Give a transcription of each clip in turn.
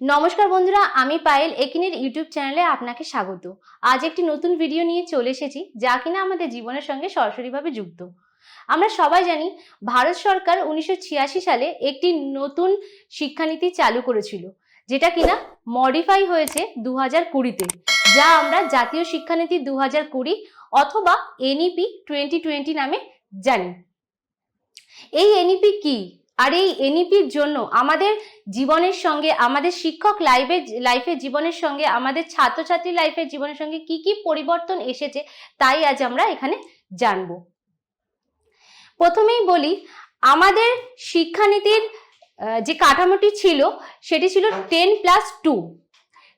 নমস্কার বন্ধুরা, আমি পায়েল একিনের ইউটিউব চ্যানেলে আপনাকে স্বাগত। আজ একটি নতুন ভিডিও নিয়ে চলে এসেছি, যা কিনা আমাদের জীবনের সঙ্গে সরাসরিভাবে যুক্ত। আমরা সবাই জানি, ভারত সরকার উনিশশো ছিয়াশি সালে একটি নতুন শিক্ষানীতি চালু করেছিল, যেটা কিনা মডিফাই হয়েছে দু হাজার কুড়িতে, যা আমরা জাতীয় শিক্ষানীতি দু হাজার কুড়ি অথবা এনইপি টোয়েন্টি টোয়েন্টি নামে জানি। এই এনইপি কি? আর এই এনইপির জন্য আমাদের জীবনের সঙ্গে, আমাদের শিক্ষক লাইফের লাইফের জীবনের সঙ্গে, আমাদের ছাত্রছাত্রী লাইফের জীবনের সঙ্গে কি কি পরিবর্তন এসেছে তাই আজ আমরা এখানে জানব। প্রথমেই বলি, আমাদের শিক্ষানীতির যে কাঠামোটি ছিল, সেটি ছিল টেন প্লাস টু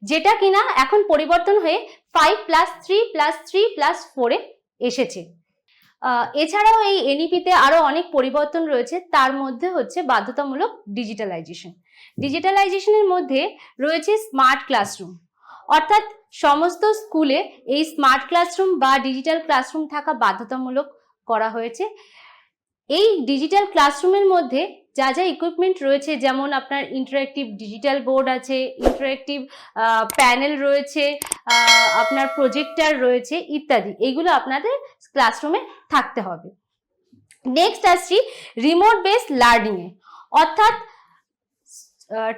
যেটা কিনা এখন পরিবর্তন হয়ে five plus three plus three plus ফোরে এসেছে। এছাড়াও এই এনইপিতে আরও অনেক পরিবর্তন রয়েছে। তার মধ্যে হচ্ছে বাধ্যতামূলক ডিজিটালাইজেশন ডিজিটালাইজেশনের মধ্যে রয়েছে স্মার্ট ক্লাসরুম অর্থাৎ সমস্ত স্কুলে এই স্মার্ট ক্লাসরুম বা ডিজিটাল ক্লাসরুম থাকা বাধ্যতামূলক করা হয়েছে। এই ডিজিটাল ক্লাসরুমের মধ্যে যা যা ইকুইপমেন্ট রয়েছে, যেমন আপনার ইন্টারঅ্যাক্টিভ ডিজিটাল বোর্ড আছে ইন্টারঅ্যাক্টিভ প্যানেল রয়েছে আপনার প্রজেক্টার রয়েছে ইত্যাদি। এগুলো আপনাদের ক্লাসরুমে থাকতে হবে। নেক্সট আসছি রিমোট বেস লার্নিংয়ে অর্থাৎ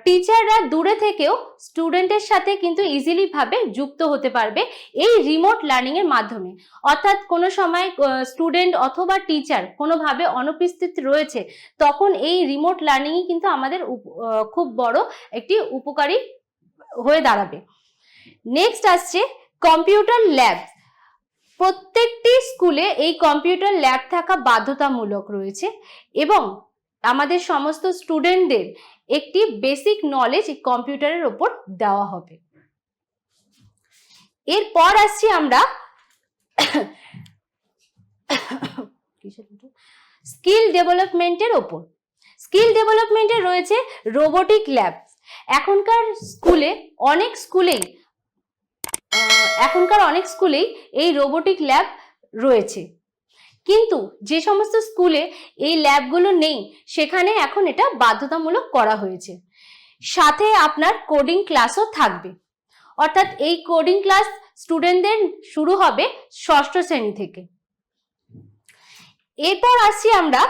টিচাররা দূরে থেকেও স্টুডেন্টের সাথে কিন্তু ইজিলি ভাবে যুক্ত হতে পারবে এই রিমোট লার্নিং এর মাধ্যমে। অর্থাৎ কোনো সময় স্টুডেন্ট অথবা টিচার কোনোভাবে অনুপস্থিত রয়েছে, তখন এই রিমোট লার্নিংই কিন্তু আমাদের খুব বড় একটি উপকারী হয়ে দাঁড়াবে। নেক্সট আসছে কম্পিউটার ল্যাব প্রত্যেকটি স্কুলে এই কম্পিউটার ল্যাব থাকা বাধ্যতামূলক রয়েছে এবং আমাদের সমস্ত স্টুডেন্টদের একটি বেসিক নলেজ কম্পিউটারের ওপর দেওয়া হবে। এরপর আসছি আমরা স্কিল ডেভেলপমেন্টের ওপর। স্কিল ডেভেলপমেন্টে রয়েছে রোবোটিক ল্যাব এখনকার স্কুলে অনেক স্কুলেই এখনকার অনেক স্কুলেই এই রোবোটিক ল্যাব রয়েছে। কিন্তু যে সমস্ত স্কুলে এই ল্যাবগুলো নেই, সেখানে এখন এটা বাধ্যতামূলক করা হয়েছে। সাথে আপনার কোডিং ক্লাসও থাকবে। অর্থাৎ এই কোডিং ক্লাস স্টুডেন্টদের শুরু হবে ষষ্ঠ শ্রেণি থেকে। এরপর আসছি আমরা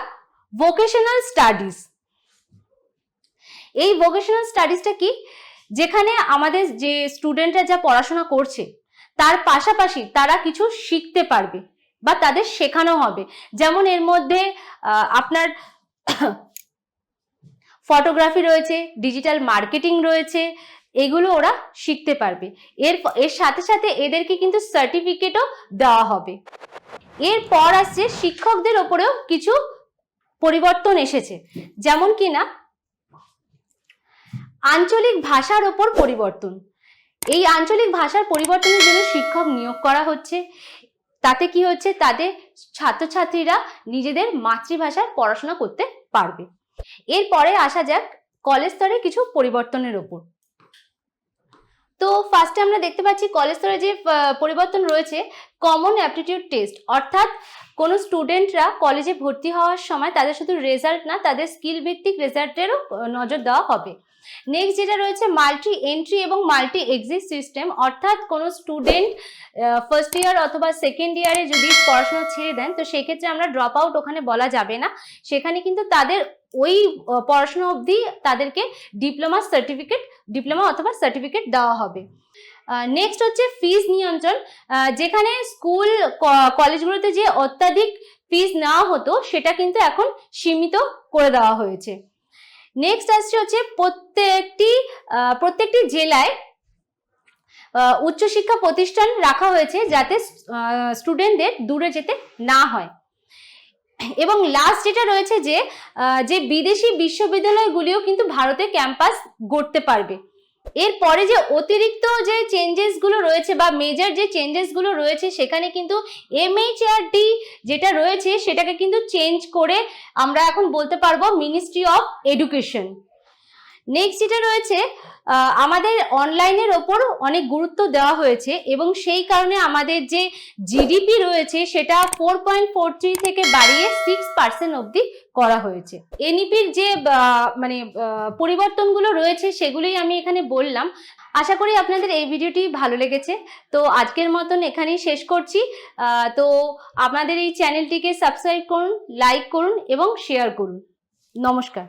ভোকেশনাল স্টাডিজ এই ভোকেশনাল স্টাডিজটা কি? যেখানে আমাদের যে স্টুডেন্টরা যা পড়াশোনা করছে, তার পাশাপাশি তারা কিছু শিখতে পারবে। বা তাদের শেখানো হবে। যেমন এর মধ্যে আপনার ফটোগ্রাফি রয়েছে ডিজিটাল মার্কেটিং রয়েছে, এগুলো ওরা শিখতে পারবে। এর এর সাথে সাথে এদেরকে কিন্তু সার্টিফিকেটও দেওয়া হবে। এরপর আসছে শিক্ষকদের ওপরেও কিছু পরিবর্তন এসেছে। যেমন কি না আঞ্চলিক ভাষার ওপর পরিবর্তন। এই আঞ্চলিক ভাষার পরিবর্তনের জন্য শিক্ষক নিয়োগ করা হচ্ছে। তাতে কি হচ্ছে? তাদের ছাত্রছাত্রীরা নিজেদের মাতৃভাষায় পড়াশোনা করতে পারবে। এরপরে আসা যাক কলেজ স্তরে কিছু পরিবর্তনের ওপর। ফার্স্টে আমরা দেখতে পাচ্ছি কলেজ স্তরে যে পরিবর্তন রয়েছে কমন অ্যাপটিটিউড টেস্ট অর্থাৎ কোনো স্টুডেন্টরা কলেজে ভর্তি হওয়ার সময় তাদের শুধু রেজাল্ট না, তাদের স্কিল ভিত্তিক রেজাল্টেরও নজর দেওয়া হবে। নেক্সট যেটা রয়েছে মাল্টি এন্ট্রি এবং মাল্টি এক্সিট সিস্টেম অর্থাৎ কোনো স্টুডেন্ট ফার্স্ট ইয়ার অথবা সেকেন্ড ইয়ারে যদি পড়াশোনা ছেড়ে দেন, তো সেক্ষেত্রে আমরা ড্রপ আউট ওখানে বলা যাবে না। সেখানে কিন্তু তাদের ওই পড়াশোনা অবধি তাদেরকে ডিপ্লোমা সার্টিফিকেট ডিপ্লোমা অথবা সার্টিফিকেট দেওয়া হবে। নেক্সট হচ্ছে ফিজ নিয়ন্ত্রণ। যেখানে স্কুল কলেজগুলোতে যে অত্যাধিক ফিজ নেওয়া হতো, সেটা কিন্তু এখন সীমিত করে দেওয়া হয়েছে। নেক্সট আসছে হচ্ছে প্রত্যেকটি প্রত্যেকটি জেলায় উচ্চশিক্ষা প্রতিষ্ঠান রাখা হয়েছে যাতে স্টুডেন্টদের দূরে যেতে না হয়। এবং লাস্ট যেটা রয়েছে যে যে বিদেশি বিশ্ববিদ্যালয়গুলিও কিন্তু ভারতে ক্যাম্পাস গড়তে পারবে। এরপরে যে অতিরিক্ত যে চেঞ্জেসগুলো রয়েছে বা মেজর যে চেঞ্জেসগুলো রয়েছে, সেখানে কিন্তু এমএইচআরডি যেটা রয়েছে, সেটাকে কিন্তু চেঞ্জ করে আমরা এখন বলতে পারব মিনিস্ট্রি অফ এডুকেশন নেক্সট যেটা রয়েছে আমাদের অনলাইনের ওপর অনেক গুরুত্ব দেওয়া হয়েছে এবং সেই কারণে আমাদের যে জিডিপি রয়েছে সেটা ফোর পয়েন্ট ফোর থেকে বাড়িয়ে সিক্স পার্সেন্ট অবধি করা হয়েছে। এনইপির যে মানে পরিবর্তনগুলো রয়েছে সেগুলোই আমি এখানে বললাম। আশা করি আপনাদের এই ভিডিওটি ভালো লেগেছে। তো আজকের মতন এখানেই শেষ করছি। তো আপনাদের এই চ্যানেলটিকে সাবস্ক্রাইব করুন লাইক করুন এবং শেয়ার করুন। নমস্কার।